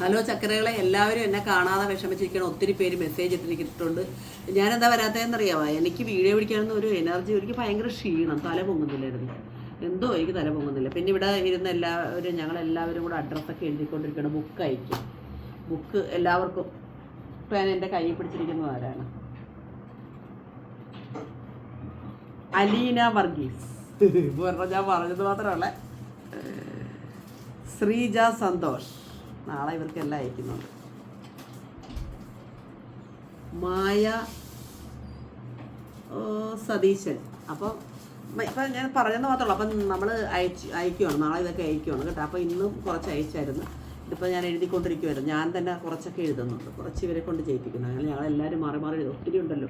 Hello ചക്കരകളെ എല്ലാവരും എന്നെ കാണാതെ വിഷമിച്ചിരിക്കണം ഒത്തിരി പേര് മെസ്സേജ് ഇട്ടിരിക്കുന്നുണ്ട്. ഞാനെന്താ വരാത്തതെന്നറിയാമോ എനിക്ക് വീഡിയോ പിടിക്കാനൊന്നും ഒരു എനർജി എനിക്ക് ഭയങ്കര ക്ഷീണം. തല പൊങ്ങുന്നില്ലായിരുന്നു. എന്തോ എനിക്ക് തല പൊങ്ങുന്നില്ല. പിന്നെ ഇവിടെ ഇരുന്ന എല്ലാവരും ഞങ്ങൾ എല്ലാവരും കൂടെ അഡ്രസ്സൊക്കെ എഴുതിക്കൊണ്ടിരിക്കണം ബുക്ക് അയക്കും. ബുക്ക് എല്ലാവർക്കും. ഞാൻ എന്റെ കയ്യിൽ പിടിച്ചിരിക്കുന്നത് ആരാണ്? അലീന വർഗീസ്. ഞാൻ പറഞ്ഞത് മാത്രമല്ല. ശ്രീജ സന്തോഷ്. നാളെ ഇവർക്കെല്ലാം അയക്കുന്നുണ്ട്. മായ സതീശൻ. അപ്പം ഇപ്പം ഞാൻ പറഞ്ഞെന്ന് മാത്രമല്ല അപ്പം നമ്മൾ അയച്ച് അയക്കുവാണ്. നാളെ ഇതൊക്കെ അയക്കുവാണ് കേട്ടോ. അപ്പം ഇന്നും കുറച്ച് അയച്ചായിരുന്നു ഇതിപ്പോൾ ഞാൻ എഴുതിക്കൊണ്ടിരിക്കുമായിരുന്നു ഞാൻ തന്നെ കുറച്ചൊക്കെ എഴുതുന്നുണ്ട്. കുറച്ച് ഇവരെ കൊണ്ട് ചെയ്യിപ്പിക്കുന്നു. അങ്ങനെ ഞങ്ങൾ എല്ലാവരും മാറി മാറി എഴുതും. ഒത്തിരി ഉണ്ടല്ലോ.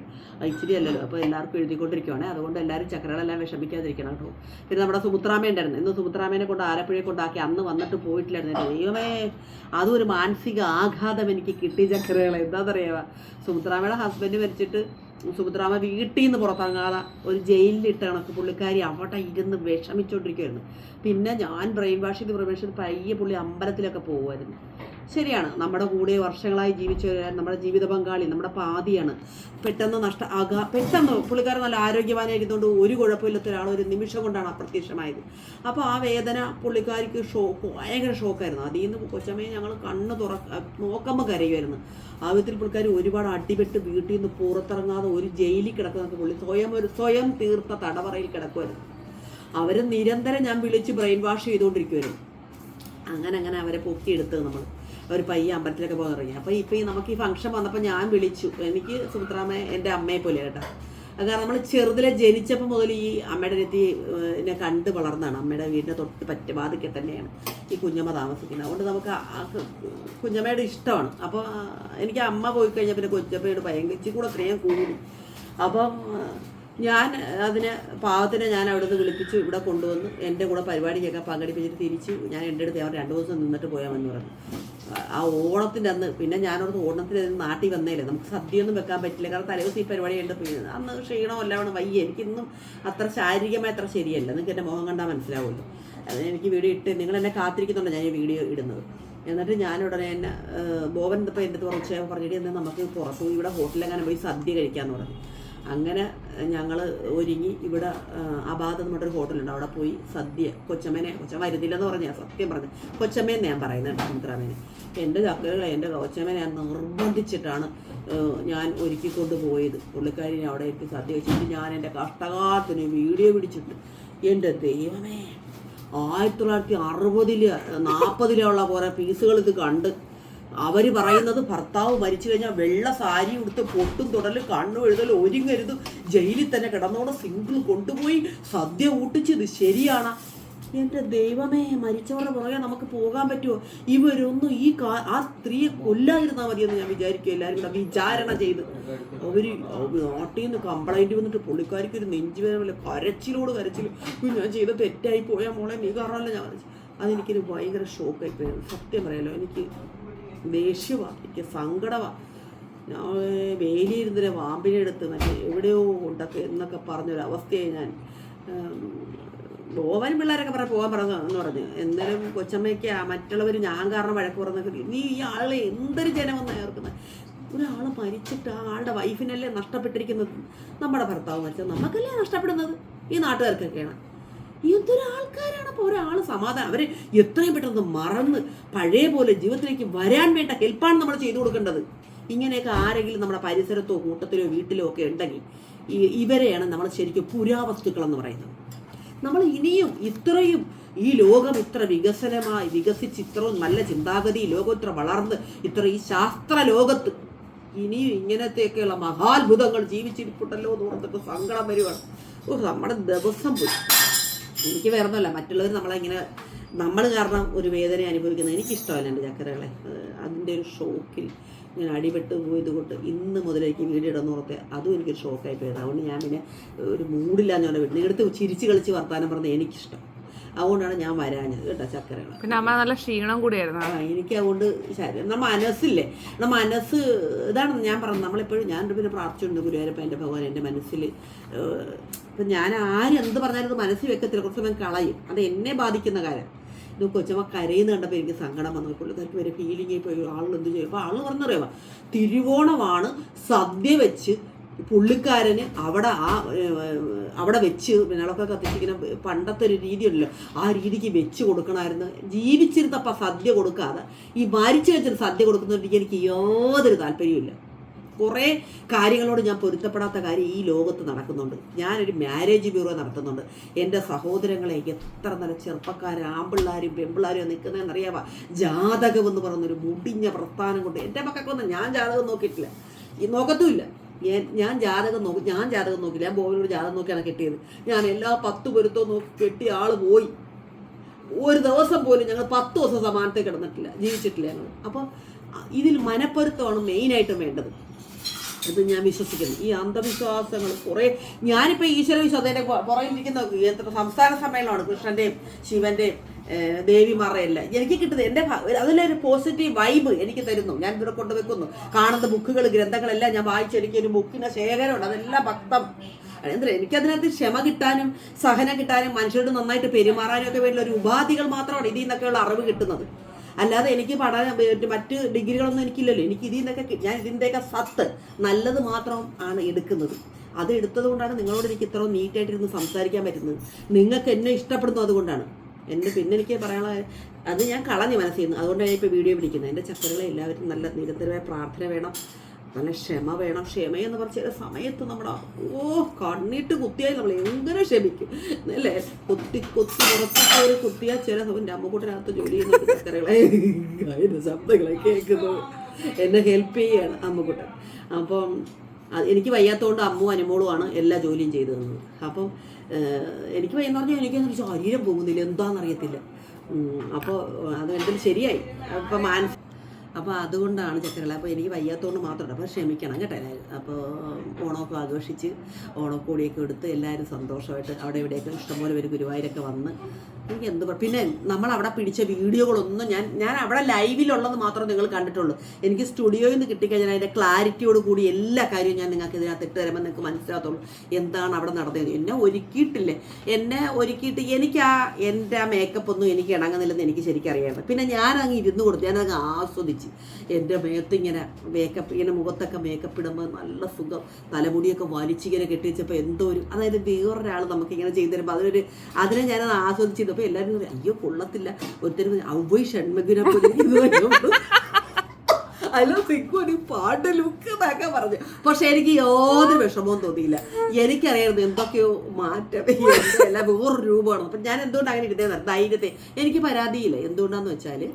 ഇച്ചിരി അല്ലല്ലോ. അപ്പോൾ എല്ലാവർക്കും എഴുതിക്കൊണ്ടിരിക്കുവാണ്. അതുകൊണ്ട് എല്ലാവരും ചക്രകളെല്ലാം വിഷമിക്കാതിരിക്കണം കേട്ടോ. പിന്നെ നമ്മുടെ സുമുത്രാമ ഉണ്ടായിരുന്നു ഇന്ന് സുമുത്രാമേനെ കൊണ്ട് ആലപ്പുഴയെ കൊണ്ടാക്കി അന്ന് വന്നിട്ട് പോയിട്ടില്ലായിരുന്നു. ദൈവമേ അതും ഒരു മാനസിക ആഘാതം എനിക്ക് കിട്ടി ചക്രകളെ. എന്താണെന്നറിയാമോ സുമുത്രാമയുടെ ഹസ്ബൻഡ് മരിച്ചിട്ട് സുഭദ്രാമ വീട്ടിൽ നിന്ന് പുറത്തിറങ്ങാതെ ഒരു ജയിലിലിട്ട് കണക്ക് പുള്ളിക്കാരി അവിടെ ഇരുന്ന് വിഷമിച്ചുകൊണ്ടിരിക്കുമായിരുന്നു പിന്നെ ഞാൻ ബ്രെയിൻ വാഷ് ചെയ്ത് പ്രവേശിച്ച് പയ്യെ പുള്ളി അമ്പലത്തിലൊക്കെ പോകുമായിരുന്നു ശരിയാണ്. നമ്മുടെ കൂടെ വർഷങ്ങളായി ജീവിച്ച നമ്മുടെ ജീവിത പങ്കാളി നമ്മുടെ പാതിയാണ്. പെട്ടെന്ന് നഷ്ട ആകാ പെട്ടെന്ന് പുള്ളിക്കാരൻ നല്ല ആരോഗ്യവാനായിരുന്നുകൊണ്ട് ഒരു കുഴപ്പമില്ലാത്ത ഒരാൾ ഒരു നിമിഷം കൊണ്ടാണ് അപ്രത്യക്ഷമായത്. അപ്പോൾ ആ വേദന പുള്ളിക്കാരിക്ക് ഷോക്ക് ഭയങ്കര ഷോക്കായിരുന്നു. അതിൽ നിന്ന് കൊച്ചമ്മയെ ഞങ്ങൾ കണ്ണ് തുറ നോക്കുമ്പോൾ കരയുമായിരുന്നു. ആ വിധത്തിൽ പുള്ളിക്കാരി ഒരുപാട് അടിപെട്ട് വീട്ടിൽ നിന്ന് പുറത്തിറങ്ങാതെ ഒരു ജയിലിൽ കിടക്കുന്ന പുള്ളി സ്വയം ഒരു സ്വയം തീർത്ത തടവറയിൽ കിടക്കുമായിരുന്നു. അവർ നിരന്തരം ഞാൻ വിളിച്ച് ബ്രെയിൻ വാഷ് ചെയ്തുകൊണ്ടിരിക്കുമായിരുന്നു. അങ്ങനെ അങ്ങനെ അവരെ പൊക്കിയെടുത്ത് നമ്മൾ ഒരു പയ്യ അമ്പലത്തിലൊക്കെ പോകാൻ തുടങ്ങി. അപ്പോൾ ഇപ്പോൾ ഈ നമുക്ക് ഈ ഫംഗ്ഷൻ വന്നപ്പോൾ ഞാൻ വിളിച്ചു. എനിക്ക് സുമിത്രാമ്മ എന്റെ അമ്മയെ പോലെ കേട്ടോ. കാരണം നമ്മൾ ചെറുതിലെ ജനിച്ചപ്പോൾ മുതൽ ഈ അമ്മയുടെ രീതി എന്നെ കണ്ട് വളർന്നതാണ്. അമ്മയുടെ വീടിന്റെ തൊട്ട് പറ്റ വാതിക്കെ തന്നെയാണ് ഈ കുഞ്ഞമ്മ താമസിക്കുന്നത്. അതുകൊണ്ട് നമുക്ക് കുഞ്ഞമ്മയുടെ ഇഷ്ടമാണ്. അപ്പോൾ എനിക്ക് അമ്മ പോയി കഴിഞ്ഞാൽ പിന്നെ കൊച്ചമ്മയോട് ഭയങ്കര ഇച്ചിരി കൂടെ സ്നേഹം കൂടി. അപ്പം ഞാൻ അതിന് പാവത്തിനെ ഞാൻ അവിടെ നിന്ന് വിളിപ്പിച്ചു. ഇവിടെ കൊണ്ടുവന്ന് എന്റെ കൂടെ പരിപാടിക്കൊക്കെ പങ്കെടുപ്പിച്ചിട്ട് തിരിച്ചു ഞാൻ എന്റെ അടുത്ത് അവർ രണ്ട് ദിവസം നിന്നിട്ട് പോയാമെന്ന് പറഞ്ഞു. ആ ഓണത്തിന്റെ അന്ന് പിന്നെ ഓണത്തിന് അതിന് നാട്ടിൽ വന്നേലേ നമുക്ക് സദ്യയൊന്നും വെക്കാൻ പറ്റില്ല. കാരണം തലേദിവസം ഈ പരിപാടി ഉണ്ട് പിന്നെ അന്ന് ക്ഷീണമോ അല്ലാണ്ട് വയ്യ. എനിക്കിന്നും അത്ര ശാരീരികമായി അത്ര ശരിയല്ല. നിങ്ങൾക്ക് എന്റെ മുഖം കണ്ടാൽ മനസ്സിലാവുമല്ലോ. അതിന് എനിക്ക് വീഡിയോ ഇട്ട് നിങ്ങൾ എന്നെ കാത്തിരിക്കുന്നുണ്ട് ഞാൻ ഈ വീഡിയോ ഇടുന്നത്. എന്നിട്ട് തന്നെ ഏഹ്, ബോബൻ ഇപ്പോൾ എന്റെ അടുത്ത് പറഞ്ഞിട്ട് എന്നെ നമുക്ക് പുറത്തു ഇവിടെ ഹോട്ടലിൽ അങ്ങനെ പോയി സദ്യ കഴിക്കാമെന്ന് പറഞ്ഞു. അങ്ങനെ ഞങ്ങൾ ഒരുങ്ങി ഇവിടെ അബാദ് എന്ന് പറഞ്ഞൊരു ഹോട്ടലുണ്ട്. അവിടെ പോയി സദ്യ കൊച്ചമ്മേനെ കൊച്ചമ്മ വരുന്നില്ലെന്ന് പറഞ്ഞാൽ സത്യം പറഞ്ഞു. കൊച്ചമ്മേന്ന് ഞാൻ പറയുന്നത് സുമിത്രാമേനെ എന്റെ കക്കകൾ എന്റെ കൊച്ചമ്മേനെ ഞാൻ നിർബന്ധിച്ചിട്ടാണ് ഞാൻ ഒരുക്കിക്കൊണ്ട് പോയത് പുള്ളിക്കാരിനെ അവിടെ എത്തി സദ്യ വെച്ചിട്ട് ഞാൻ എന്റെ കഷ്ടകാലത്തിന് വീഡിയോ പിടിച്ചിട്ട് എന്റെ ദൈവമേ ആയിരത്തി തൊള്ളായിരത്തി അറുപതിൽ നാൽപ്പതിലുള്ള കുറേ പീസുകൾ ഇത് കണ്ട് അവർ പറയുന്നത് ഭർത്താവ് മരിച്ചു കഴിഞ്ഞാൽ വെള്ള സാരി ഉടുത്ത് പൊട്ടും തുടലും കണ്ണു എഴുതലും ഒരുങ്ങരുത്. ജയിലിൽ തന്നെ കിടന്നോടെ സിംഗിൾ കൊണ്ടുപോയി സദ്യ ഊട്ടിച്ചത് ശരിയാണ്. എന്റെ ദൈവമേ മരിച്ചവരുടെ പുറകെ നമുക്ക് പോകാൻ പറ്റുമോ? ഇവരൊന്നും ഈ കാ ആ സ്ത്രീയെ കൊല്ലാതിരുന്നാൽ മതിയെന്ന് ഞാൻ വിചാരിക്കും എല്ലാവരും കൂടെ വിചാരണ ചെയ്ത്. അവർ നാട്ടിൽ നിന്ന് കംപ്ലൈന്റ് വന്നിട്ട് പുള്ളിക്കാരിക്ക് ഒരു നെഞ്ചുവേദന പോലെ കരച്ചിലോട് കരച്ചിൽ ഞാൻ ചെയ്ത തെറ്റായി പോയാൽ മോളെ നീ കാരണമല്ല? ഞാൻ വരച്ചത്." അതെനിക്കൊരു ഭയങ്കര ഷോക്കായി പോയത് സത്യം പറയാലോ എനിക്ക് ദേഷ്യമാണ് എനിക്ക് സങ്കടമാണ് ഞാൻ വേലിയിരുന്നില്ല വാമ്പിനെ എടുത്ത് മറ്റേ എവിടെയോ ഉണ്ടൊക്കെ എന്നൊക്കെ പറഞ്ഞൊരു അവസ്ഥയായി ഞാൻ ബോവൻ പിള്ളേരൊക്കെ പറയാൻ പോകാൻ പറഞ്ഞു എന്ന് പറഞ്ഞു. എന്നാലും കൊച്ചമ്മയ്ക്ക് മറ്റുള്ളവർ ഞാൻ കാരണം വഴക്ക് പറഞ്ഞൊക്കെ നീ ഈ ആളെ എന്തൊരു ജനമെന്ന് ഓർക്കുന്നത് ഒരാൾ മരിച്ചിട്ട് ആ ആളുടെ വൈഫിനല്ലേ നഷ്ടപ്പെട്ടിരിക്കുന്നത് നമ്മുടെ ഭർത്താവ് മരിച്ചത്. നമുക്കല്ലേ നഷ്ടപ്പെടുന്നത്? ഈ നാട്ടുകാർക്കൊക്കെയാണ്. എന്തൊരു ആൾക്കാരാണ് അപ്പോൾ ഒരാൾ സമാധാനം? അവരെ എത്രയും പെട്ടെന്ന് മറന്ന് പഴയ പോലെ ജീവിതത്തിലേക്ക് വരാൻ വേണ്ട ഹെൽപ്പാണ് നമ്മൾ ചെയ്തു കൊടുക്കേണ്ടത്. ഇങ്ങനെയൊക്കെ ആരെങ്കിലും നമ്മുടെ പരിസരത്തോ കൂട്ടത്തിലോ വീട്ടിലോ ഒക്കെ ഉണ്ടെങ്കിൽ ഇവരെയാണ് നമ്മൾ ശരിക്കും പുരാവസ്തുക്കൾ എന്ന് പറയുന്നത്. നമ്മൾ ഇനിയും ഇത്രയും ഈ ലോകം ഇത്ര വികസനമായി വികസിച്ച് ഇത്രയും നല്ല ചിന്താഗതി ലോകം ഇത്ര വളർന്ന് ഇത്ര ഈ ശാസ്ത്ര ലോകത്ത് ഇനിയും ഇങ്ങനത്തെയൊക്കെയുള്ള മഹാത്ഭുതങ്ങൾ ജീവിച്ചിരിപ്പുണ്ടല്ലോ എന്ന് ഓർത്തിട്ട് സങ്കടം വരുവാണ്. ഓ നമ്മുടെ ദിവസം പോയി. എനിക്ക് വേറെ ഒന്നുമല്ല മറ്റുള്ളവർ നമ്മളിങ്ങനെ നമ്മൾ കാരണം ഒരു വേദന അനുഭവിക്കുന്നത് എനിക്കിഷ്ടമല്ല എന്റെ ചക്കരകളെ. അത് അതിന്റെ ഒരു ഷോക്കിൽ ഞാൻ അടിപെട്ട് പോയത് കൊണ്ട് ഇന്ന് മുതലേക്ക് എനിക്ക് ഓർത്തെ അതും എനിക്കൊരു ഷോക്കായി പോയത് അതുകൊണ്ട് ഞാൻ പിന്നെ ഒരു മൂടില്ലാന്ന് പറഞ്ഞ വീട്ടിൽ എടുത്ത് ചിരിച്ച് കളിച്ച് വർത്താനം പറഞ്ഞത് എനിക്കിഷ്ടം. അതുകൊണ്ടാണ് ഞാൻ വരാഞ്ഞത് കേട്ടോ ചക്കരകളെ. പിന്നെ അമ്മ നല്ല ക്ഷീണം കൂടിയായിരുന്നു? ആ എനിക്ക് അതുകൊണ്ട് ശരീരം നമ്മുടെ മനസ്സില്ലേ? നമ്മുടെ മനസ്സ് ഇതാണ് ഞാൻ പറഞ്ഞത്. നമ്മളെപ്പോഴും ഞാൻ പിന്നെ പ്രാർത്ഥിച്ചിട്ടുണ്ട് ഗുരുവായൂരപ്പ എന്റെ ഭഗവാൻ എന്റെ മനസ്സിൽ ഇപ്പം ഞാൻ ആരെന്ത് പറഞ്ഞാലും മനസ്സിൽ വെക്കത്തില്ല. കുറച്ച് സമയം കളയും. അത് എന്നെ ബാധിക്കുന്ന കാര്യം. ഇത് കൊച്ചമ്മ കരയുന്ന കണ്ടപ്പോൾ എനിക്ക് സങ്കടം വന്നു. പുള്ളിക്കാർക്ക് വരെ ഫീലിംഗ് പോയി. ആളുകൾ എന്ത് ചെയ്യും? അപ്പോൾ ആൾ പറഞ്ഞറിയാമോ തിരുവോണമാണ് സദ്യ വെച്ച് പുള്ളിക്കാരന് അവിടെ ആ അവിടെ വെച്ച് വിളക്കൊക്കെ കത്തിച്ചിങ്ങനെ പണ്ടത്തെ ഒരു രീതിയുണ്ടല്ലോ. ആ രീതിക്ക് വെച്ച് കൊടുക്കണമായിരുന്നു. ജീവിച്ചിരുന്നപ്പോൾ സദ്യ കൊടുക്കാതെ ഈ മരിച്ചു വെച്ചിട്ട് സദ്യ കൊടുക്കുന്നതിലേക്ക് എനിക്ക് യാതൊരു താല്പര്യമില്ല കുറേ കാര്യങ്ങളോട് ഞാൻ പൊരുത്തപ്പെടാത്ത കാര്യം ഈ ലോകത്ത് നടക്കുന്നുണ്ട്. ഞാനൊരു മാരേജ് ബ്യൂറോ നടത്തുന്നുണ്ട്. എന്റെ സഹോദരങ്ങളെ എത്ര നല്ല ചെറുപ്പക്കാർ ആമ്പിള്ളാരും പെമ്പിള്ളാരും നിൽക്കുന്നതെന്ന് അറിയാവാ ജാതകം എന്ന് പറയുന്നൊരു മുടിഞ്ഞ പ്രസ്ഥാനം കൊണ്ട് എന്റെ മക്കൾക്കൊന്നും ഞാൻ ജാതകം നോക്കിയിട്ടില്ല. നോക്കത്തുമില്ല. ഞാൻ ജാതകം നോക്കി ഞാൻ ജാതകം നോക്കില്ല ഞാൻ ബോബിനോട് ജാതകം നോക്കിയാണ് കെട്ടിയത്. ഞാൻ എല്ലാ പത്ത് പൊരുത്തവും നോക്കി കെട്ടിയ ആൾ പോയി. ഒരു ദിവസം പോലും ഞങ്ങൾ പത്ത് ദിവസം സമാനത്തെ കിടന്നിട്ടില്ല ജീവിച്ചിട്ടില്ല ഞങ്ങൾ. അപ്പോൾ ഇതിൽ മനപ്പൊരുത്തമാണ് മെയിനായിട്ടും വേണ്ടത്. ഇത് ഞാൻ വിശ്വസിക്കുന്നു. ഈ അന്ധവിശ്വാസങ്ങൾ കുറേ ഞാനിപ്പോൾ ഈശ്വര വിശ്വാസം എന്റെ പുറകിലിരിക്കുന്ന സംസ്ഥാന സമ്മേളനമാണ് കൃഷ്ണന്റെയും ശിവന്റെയും ദേവിമാരുടെ എല്ലാം. എനിക്ക് കിട്ടുന്നത് എന്റെ അതിലൊരു പോസിറ്റീവ് വൈബ് എനിക്ക് തരുന്നു. ഞാൻ ഇവിടെ കൊണ്ടുവെക്കുന്നു. കാണുന്ന ബുക്കുകൾ ഗ്രന്ഥങ്ങളെല്ലാം ഞാൻ വായിച്ചു. എനിക്കൊരു ബുക്കിന്റെ ശേഖരമുണ്ട്. അതെല്ലാം ഭക്തം. എന്താ എനിക്കതിനകത്ത് ക്ഷമ കിട്ടാനും സഹനം കിട്ടാനും മനുഷ്യരോട് നന്നായിട്ട് പെരുമാറാനും ഒക്കെ വേണ്ടിയുള്ള ഒരു ഉപാധികൾ മാത്രമാണ് ഇതിൽ നിന്നൊക്കെയുള്ള അറിവ് കിട്ടുന്നത്. അല്ലാതെ എനിക്ക് പഠന മറ്റ് ഡിഗ്രികളൊന്നും എനിക്കില്ലല്ലോ. എനിക്ക് ഇതിൽ നിന്നൊക്കെ ഞാൻ ഇതിന്റെയൊക്കെ സത്ത് നല്ലത് മാത്രം ആണ് എടുക്കുന്നത്. അത് എടുത്തത് കൊണ്ടാണ് നിങ്ങളോട് എനിക്ക് ഇത്ര നീറ്റായിട്ടിരുന്ന് സംസാരിക്കാൻ പറ്റുന്നത്. നിങ്ങൾക്ക് എന്നെ ഇഷ്ടപ്പെടുന്നു അതുകൊണ്ടാണ്. എന്റെ പിന്നെ എനിക്ക് പറയാനുള്ള അത് ഞാൻ കളഞ്ഞു മനസ്സിൽ നിന്ന്. അതുകൊണ്ടാണ് ഞാൻ ഇപ്പോൾ വീഡിയോ വിളിക്കുന്നത് എന്റെ ചക്കരകളെ എല്ലാവരും നല്ല നിരന്തരമായ പ്രാർത്ഥന വേണം. നല്ല ക്ഷമ വേണം ക്ഷമയെന്ന് പറഞ്ഞ ചില സമയത്ത് നമ്മുടെ ഓ കണ്ണിട്ട് കുത്തിയായി നമ്മൾ എങ്ങനെ ക്ഷമിക്കും? അല്ലേ? കൊത്തി കൊത്തി ഉറപ്പിച്ച് ഒരു കുത്തിയാൽ ചില എന്റെ അമ്മക്കൂട്ടിനകത്ത് ജോലി ചെയ്യുന്ന അതിന്റെ ശബ്ദങ്ങളെ കേൾക്കുന്നു. എന്നെ ഹെൽപ്പ് ചെയ്യാണ് അമ്മക്കുട്ടൻ. അപ്പം എനിക്ക് വയ്യാത്തതുകൊണ്ട് അമ്മു അനുമോളുമാണ് എല്ലാ ജോലിയും ചെയ്തു തന്നത്. അപ്പം എനിക്ക് വയ്യെന്ന് പറഞ്ഞാൽ എനിക്ക് ശരീരം പോകുന്നില്ല എന്താണെന്നറിയത്തില്ല അപ്പോൾ അത് എന്തെങ്കിലും ശരിയായി. അപ്പം മാനസ അപ്പോൾ അതുകൊണ്ടാണ് ചക്കരകള അപ്പോൾ എനിക്ക് വയ്യാത്തതുകൊണ്ട് മാത്രമല്ല അപ്പോൾ ക്ഷമിക്കണം കേട്ടോ എല്ലാവരും. അപ്പോൾ ഓണമൊക്കെ ആഘോഷിച്ച് ഓണക്കോടിയൊക്കെ എടുത്ത് എല്ലാവരും സന്തോഷമായിട്ട് അവിടെ ഇവിടെയൊക്കെ ഇഷ്ടംപോലെ പേര് ഗുരുവായൂരൊക്കെ വന്ന് എനിക്ക് എന്ത് പിന്നെ നമ്മൾ അവിടെ പിടിച്ച വീഡിയോകളൊന്നും ഞാൻ ഞാൻ അവിടെ ലൈവിലുള്ളത് മാത്രമേ നിങ്ങൾ കണ്ടിട്ടുള്ളൂ. എനിക്ക് സ്റ്റുഡിയോയിൽ നിന്ന് കിട്ടിക്കഴിഞ്ഞാൽ അതിന്റെ ക്ലാരിറ്റിയോട് കൂടി എല്ലാ കാര്യവും ഞാൻ നിങ്ങൾക്ക് ഇതിനകത്ത് ഇട്ട് തരുമ്പോൾ നിങ്ങൾക്ക് മനസ്സിലാകത്തുള്ളൂ എന്താണ് അവിടെ നടന്നത് എന്നെ ഒരുക്കിയിട്ടില്ലേ? എന്നെ ഒരുക്കിയിട്ട് എനിക്ക് ആ എന്റെ ആ മേക്കപ്പ് ഒന്നും എനിക്ക് ഇണങ്ങുന്നില്ലെന്ന് എനിക്ക് ശരിക്കും അറിയാം പിന്നെ ഞാൻ അങ്ങ് ഇരുന്ന് കൊടുത്തു ഞാനങ്ങ് ആസ്വദിച്ച് എന്റെ മേത്ത് ഇങ്ങനെ മേക്കപ്പ് ഇങ്ങനെ മുഖത്തൊക്കെ മേക്കപ്പ് ഇടുമ്പോൾ നല്ല സുഖം. തലമുടിയൊക്കെ വലിച്ചിങ്ങനെ കെട്ടിവെച്ചപ്പോൾ എന്തോ ഒരു അതായത് വേറൊരാൾ നമുക്കിങ്ങനെ ചെയ്തു തരുമ്പോൾ അതിനൊരു അതിനെ ഞാനത് ആസ്വദിച്ചു അപ്പോൾ എല്ലാവരും പറയും, അയ്യോ കൊള്ളത്തില്ല. ഒരുത്തരും പോലെ ഇരിക്കുന്നു." അതിലും സിക്കു ഒരു പാട്ട് ലുക്ക് എന്നൊക്കെ പറഞ്ഞു. പക്ഷെ എനിക്ക് യാതൊരു വിഷമവും തോന്നിയില്ല. എനിക്കറിയായിരുന്നു എന്തൊക്കെയോ മാറ്റം എല്ലാം വേറൊരു രൂപമാണ്. അപ്പം ഞാൻ എന്തുകൊണ്ട് അങ്ങനെ ഇടുന്നത് ധൈര്യത്തെ. എനിക്ക് പരാതിയില്ല. എന്തുകൊണ്ടാന്ന് വെച്ചാൽ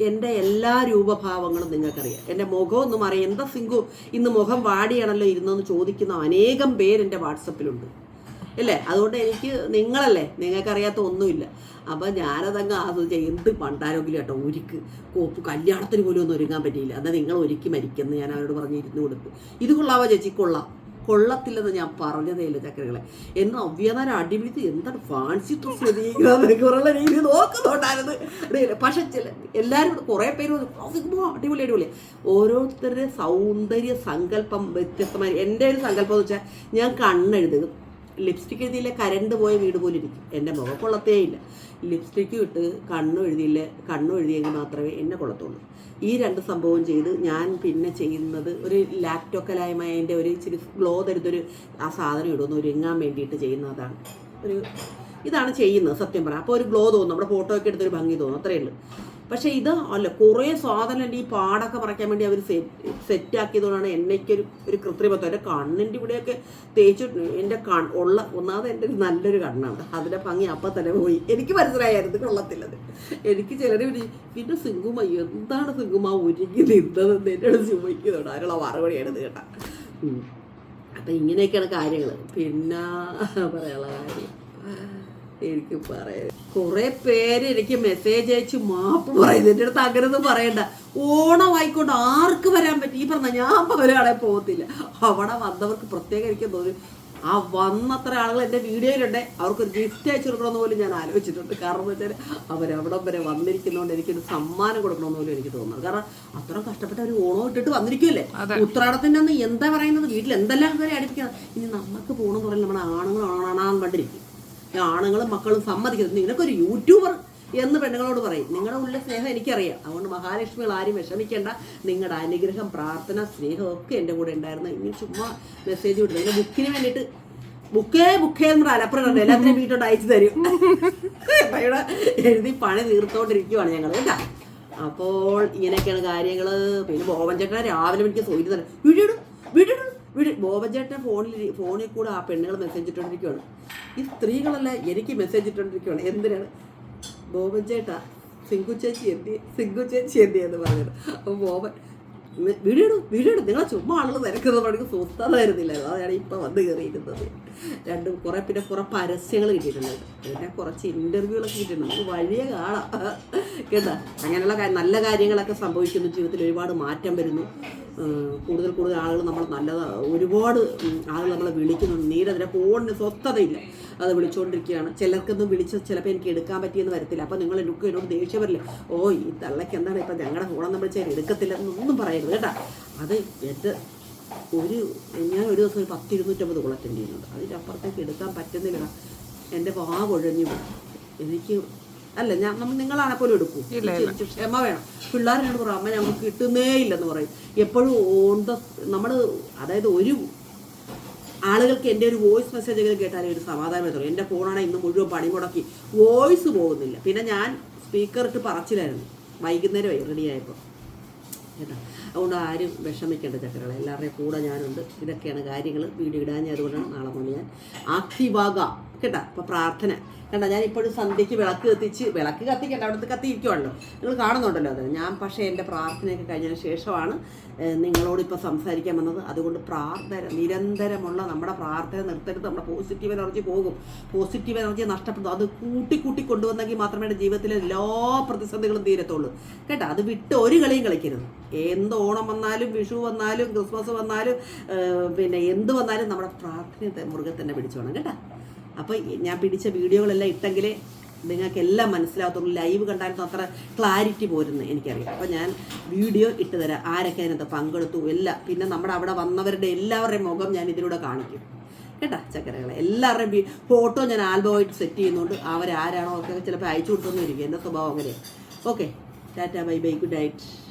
എന്റെ എല്ലാ രൂപഭാവങ്ങളും നിങ്ങൾക്കറിയാം. എന്റെ മുഖം ഒന്നും അറിയാം എന്താ സിങ്കു? ഇന്ന് മുഖം വാടിയാണല്ലോ ഇരുന്നെന്ന് ചോദിക്കുന്ന അനേകം പേര് എന്റെ വാട്സപ്പിലുണ്ട്. അല്ലേ? അതുകൊണ്ട് എനിക്ക് നിങ്ങളല്ലേ? നിങ്ങൾക്കറിയാത്ത ഒന്നുമില്ല. അപ്പം ഞാനതങ്ങ് ആസ്വദിച്ച എന്ത് പണ്ടാരോഗ്യം കേട്ടോ ഒരുക്ക് കോപ്പ് കല്യാണത്തിന് പോലും ഒന്നും ഒരുങ്ങാൻ പറ്റിയില്ല. അതാ നിങ്ങൾ ഒരുക്കി മരിക്കുന്നു ഞാൻ അവരോട് പറഞ്ഞ് ഇരുന്ന് കൊടുത്തു. ഇത് കൊള്ളാവോ ചേച്ചി? കൊള്ളാം. കൊള്ളത്തില്ലെന്ന് ഞാൻ പറഞ്ഞതേ ഇല്ല ചക്കരകളെ എന്ന് അവ്യതാരം അടിപിടിച്ച് എന്താണ് ഫാൻസി ഡ്രസ് രീതി നോക്കുന്നുണ്ടായിരുന്നു. പക്ഷെ ചില എല്ലാവരും കുറെ പേര് വന്നു, "ആ, സിഗ്മോ, അടിപൊളി അടിപൊളി. ഓരോരുത്തരുടെ സൗന്ദര്യ സങ്കല്പം വ്യത്യസ്തമായി. എന്റെ ഒരു സങ്കല്പം എന്ന് വെച്ചാൽ ഞാൻ കണ്ണെഴുതും. ലിപ്സ്റ്റിക് എഴുതിയില്ല? കരണ്ട് പോയ വീട് പോലും ഇരിക്കും. എന്റെ മുഖം കൊള്ളത്തേ ഇല്ല. ലിപ്സ്റ്റിക്ക് ഇട്ട് കണ്ണു എഴുതിയില്ല? കണ്ണു എഴുതിയെങ്കിൽ മാത്രമേ എന്നെ കൊള്ളത്തുള്ളൂ. ഈ രണ്ട് സംഭവം ചെയ്ത് ഞാൻ പിന്നെ ചെയ്യുന്നത് ഒരു ലാക്ടോക്കലായ്മേന്റെ ഒരു ഇച്ചിരി ഗ്ലോ തരുന്നൊരു ആ സാധനം ഇടുന്നു ഒരുങ്ങാൻ വേണ്ടിയിട്ട് ചെയ്യുന്നതാണ്. ഒരു ഇതാണ് ചെയ്യുന്നത് സത്യം പറയാം അപ്പോൾ ഒരു ഗ്ലോ തോന്നും. നമ്മുടെ ഫോട്ടോ ഒക്കെ എടുത്തൊരു ഭംഗി തോന്നും. അത്രയേ ഉള്ളൂ. പക്ഷേ ഇത് അല്ല കുറേ സാധനം ഈ പാടൊക്കെ മറയ്ക്കാൻ വേണ്ടി അവർ സെറ്റ് സെറ്റാക്കിയതുകൊണ്ടാണ് എന്നേക്കൊരു ഒരു കൃത്രിമത്വം. എന്റെ കണ്ണിന്റെ ഇവിടെയൊക്കെ തേച്ചു എന്റെ കൺ ഉള്ള ഒന്നാമത് എന്റെ ഒരു നല്ലൊരു കണ്ണാണ്. അതിന്റെ ഭംഗി അപ്പം തന്നെ പോയി. എനിക്ക് മനസ്സിലായായിരുന്നു കൊള്ളത്തില്ലത്. എനിക്ക് ചിലർ പിന്നെ സിംഗുമ എന്താണ് സിംഗുമ ഒരുങ്ങി നിന്നതെന്ന് എന്നോട് ചോദിക്കുന്നുണ്ട്. അതിനുള്ള മറുപടിയാണ് കേട്ടാ. അപ്പം ഇങ്ങനെയൊക്കെയാണ് കാര്യങ്ങൾ പിന്നെ പറയാനുള്ള കാര്യം. എനിക്ക് പറയാം കുറെ പേര് എനിക്ക് മെസ്സേജ് അയച്ച് മാപ്പ് പറയുന്നത് എന്റെ അടുത്ത് അങ്ങനെയൊന്നും പറയണ്ട. ഓണം ആയിക്കൊണ്ട് ആർക്ക് വരാൻ പറ്റും? ഈ പറഞ്ഞ ഞാൻ ഒരാളെ പോകത്തില്ല. അവിടെ വന്നവർക്ക് പ്രത്യേകം എനിക്ക് തോന്നി. ആ വന്നത്ര ആളുകൾ എന്റെ വീഡിയോയിലുണ്ട്. അവർക്കൊരു ഗിഫ്റ്റ് അയച്ചു കൊടുക്കണമെന്ന് പോലും ഞാൻ ആലോചിച്ചിട്ടുണ്ട്. കാരണം എന്ന് വെച്ചാൽ അവരവിടം വരെ വന്നിരിക്കുന്നതുകൊണ്ട് എനിക്കൊരു സമ്മാനം കൊടുക്കണമെന്ന് പോലും എനിക്ക് തോന്നുന്നത് കാരണം അത്ര കഷ്ടപ്പെട്ട ഒരു ഓണം ഇട്ടിട്ട് വന്നിരിക്കുമല്ലേ ഉത്രാടത്തിന്റെ അന്ന് എന്താ പറയുന്നത്? വീട്ടിൽ എന്തെല്ലാം കാര്യം അടുപ്പിക്കണം ഇനി നമുക്ക് പോകണമെന്ന് പറഞ്ഞാൽ നമ്മുടെ ആണുങ്ങൾ ആണാന്ന് കണ്ടിരിക്കും. ആണുങ്ങളും മക്കളും സമ്മതിക്കുന്നത് നിനക്കൊരു യൂട്യൂബർ എന്ന് പെണ്ണുങ്ങളോട് പറയും. നിങ്ങളുടെ ഉള്ളിലെ സ്നേഹം എനിക്കറിയാം. അതുകൊണ്ട് മഹാലക്ഷ്മികൾ ആരും വിഷമിക്കേണ്ട. നിങ്ങളുടെ അനുഗ്രഹം പ്രാർത്ഥന സ്നേഹം ഒക്കെ എന്റെ കൂടെ ഉണ്ടായിരുന്നു. ഇനി ചുമ്മാ മെസ്സേജ് വിട്ടു. എന്റെ ബുക്കിന് വേണ്ടിയിട്ട് ബുക്കേ ബുക്കേ എന്ന് അലപ്പുറം എല്ലാത്തിനും വീട്ടോട്ട് അയച്ചു തരും. ഇവിടെ എഴുതി പണി തീർത്തോണ്ടിരിക്കുവാണ് ഞങ്ങൾ കേട്ടാ? അപ്പോൾ ഇങ്ങനെയൊക്കെയാണ് കാര്യങ്ങൾ പിന്നെ ബോബൻ ചേട്ടൻ രാവിലെ എനിക്ക് സോയിട്ട് തന്നെ വീടിടും വീടിടും വീട് ബോബൻ ചേട്ടൻ ഫോണിൽ ഫോണിൽ കൂടെ ആ പെണ്ണുങ്ങൾ മെസ്സേജ് ഇട്ടുകൊണ്ടിരിക്കുകയാണ് ഈ സ്ത്രീകളല്ല എനിക്ക് മെസ്സേജ് ഇട്ടുകൊണ്ടിരിക്കുകയാണ് എന്തിനാണ്? ബോബൻ ചേട്ടാ സിങ്കു ചേച്ചി എന്തി സിങ്കു ചേച്ചി എന്തി എന്ന് പറഞ്ഞത് അപ്പോൾ ബോബൻ വീടിടും വീടിടും നിങ്ങളെ ചുമ്മാ ആളുകൾ തിരക്കുന്നത് പണിക്ക് സ്വസ്ഥത അതാണ് ഇപ്പൊ വന്ന് കയറിയിരുന്നത് രണ്ടും കുറേ പിന്നെ കുറേ പരസ്യങ്ങൾ കിട്ടിയിട്ടുണ്ട്. പിന്നെ കുറച്ച് ഇന്റർവ്യൂകളൊക്കെ കിട്ടിയിട്ടുണ്ട്. നമുക്ക് വഴിയെ കാണാം. കേട്ടോ? അങ്ങനെയുള്ള നല്ല കാര്യങ്ങളൊക്കെ സംഭവിക്കുന്നു. ജീവിതത്തിൽ ഒരുപാട് മാറ്റം വരുന്നു. കൂടുതൽ കൂടുതൽ ആളുകൾ നമ്മൾ നല്ലത് ഒരുപാട് ആളുകൾ നമ്മളെ വിളിക്കുന്നുണ്ട്. നീരതിനെ ഫോണിന് സ്വസ്ഥതയില്ല. അത് വിളിച്ചുകൊണ്ടിരിക്കുകയാണ് ചിലർക്കൊന്നും വിളിച്ച് ചിലപ്പോൾ എനിക്ക് എടുക്കാൻ പറ്റിയെന്ന് വരത്തില്ല. അപ്പോൾ നിങ്ങൾ എനിക്ക് എന്നോട് ദേഷ്യം വരില്ല? ഓ ഈ തള്ളയ്ക്ക് എന്താണ് ഇപ്പം ഞങ്ങളുടെ ഫോണൊന്നും വിളിച്ചാൽ എടുക്കത്തില്ല എന്നൊന്നും പറയരുത് കേട്ടോ. അത് എന്റെ ഒരു ഞാൻ ഒരു ദിവസം ഒരു പത്ത് ഇരുന്നൂറ്റമ്പത് കോൾ അറ്റൻഡ് ചെയ്യുന്നുണ്ട്. അതിന്റെ അപ്പുറത്തേക്ക് എടുക്കാൻ പറ്റുന്നില്ല. എന്റെ വാ കൊഴഞ്ഞു. എനിക്ക് അല്ല ഞാൻ നമ്മൾ നിങ്ങളാണെ പോലും എടുക്കൂ. ക്ഷമ വേണം. പിള്ളേരോട് പറയും അമ്മ ഞങ്ങൾക്ക് കിട്ടുന്നേ ഇല്ലെന്ന് പറയും. എപ്പോഴും ഓൺ ദ നമ്മൾ അതായത് ഒരു ആളുകൾക്ക് എന്റെ ഒരു വോയിസ് മെസ്സേജ് ഒക്കെ കേട്ടാലേ ഒരു സമാധാനം എത്തുള്ളൂ എന്റെ ഫോണാണ് ഇന്ന് മുഴുവൻ പണി മുടക്കി. വോയിസ് പോകുന്നില്ല. പിന്നെ ഞാൻ സ്പീക്കർ ഇട്ട് പറച്ചിലായിരുന്നു. വൈകുന്നേരമായി റെഡി ആയപ്പോൾ കേട്ടോ? അതുകൊണ്ട് ആരും വിഷമിക്കേണ്ട ചക്കരകളെ. എല്ലാവരുടെയും കൂടെ ഞാനുണ്ട്. ഇതൊക്കെയാണ് കാര്യങ്ങൾ വീഡിയോ ഇടാൻ അതുകൊണ്ടാണ് നാളെ മുതൽ ഞാൻ. ആക്റ്റീവാകാം കേട്ടോ അപ്പോൾ പ്രാർത്ഥന. കണ്ട ഞാൻ ഇപ്പോഴും സന്ധ്യയ്ക്ക് വിളക്ക് കത്തിച്ച് വിളക്ക് കത്തിക്കണ്ട അവിടുത്തെ കത്തിയിരിക്കുവാണല്ലോ. നിങ്ങൾ കാണുന്നുണ്ടല്ലോ അത്. ഞാൻ പക്ഷേ എന്റെ പ്രാർത്ഥനയൊക്കെ കഴിഞ്ഞതിന് ശേഷമാണ് നിങ്ങളോട് ഇപ്പോൾ സംസാരിക്കാൻ വന്നത്. അതുകൊണ്ട് പ്രാർത്ഥന നിരന്തരമുള്ള നമ്മുടെ പ്രാർത്ഥന നിർത്തരുത്. നമ്മുടെ പോസിറ്റീവ് എനർജി പോകും. പോസിറ്റീവ് എനർജി നഷ്ടപ്പെടും. അത് കൂട്ടി കൂട്ടി കൊണ്ടുവന്നെങ്കിൽ മാത്രമേ എന്റെ ജീവിതത്തിലെ എല്ലാ പ്രതിസന്ധികളും തീരത്തുള്ളൂ. കേട്ടോ അത് വിട്ട് ഒരു കളിയും കളിക്കരുത്. എന്ത് ഓണം വന്നാലും വിഷു വന്നാലും ക്രിസ്മസ് വന്നാലും പിന്നെ എന്ത് വന്നാലും നമ്മുടെ പ്രാർത്ഥന മുറുകെ തന്നെ പിടിച്ചോണം. കേട്ടോ. അപ്പോൾ ഞാൻ പിടിച്ച വീഡിയോകളെല്ലാം ഇട്ടെങ്കിലേ നിങ്ങൾക്കെല്ലാം മനസ്സിലാകത്തുള്ളൂ. ലൈവ് കണ്ടാലും അത്ര ക്ലാരിറ്റി പോരുന്നു എനിക്കറിയാം. അപ്പോൾ ഞാൻ വീഡിയോ ഇട്ട് തരാം. ആരൊക്കെ അതിനകത്ത് പങ്കെടുത്തു എല്ലാം. പിന്നെ നമ്മുടെ അവിടെ വന്നവരുടെ എല്ലാവരുടെയും മുഖം ഞാൻ ഇതിലൂടെ കാണിക്കും. കേട്ടാ ചക്കരകളെ? എല്ലാവരുടെയും ഫോട്ടോ ഞാൻ ആൽബമായിട്ട് സെറ്റ് ചെയ്യുന്നുണ്ട്. അവരാരാണോ ഒക്കെ ചിലപ്പോൾ അയച്ചു കൊടുത്തൊന്നും ഇരിക്കും എന്റെ സ്വഭാവം അങ്ങനെ okay. Tata bye bye. Good night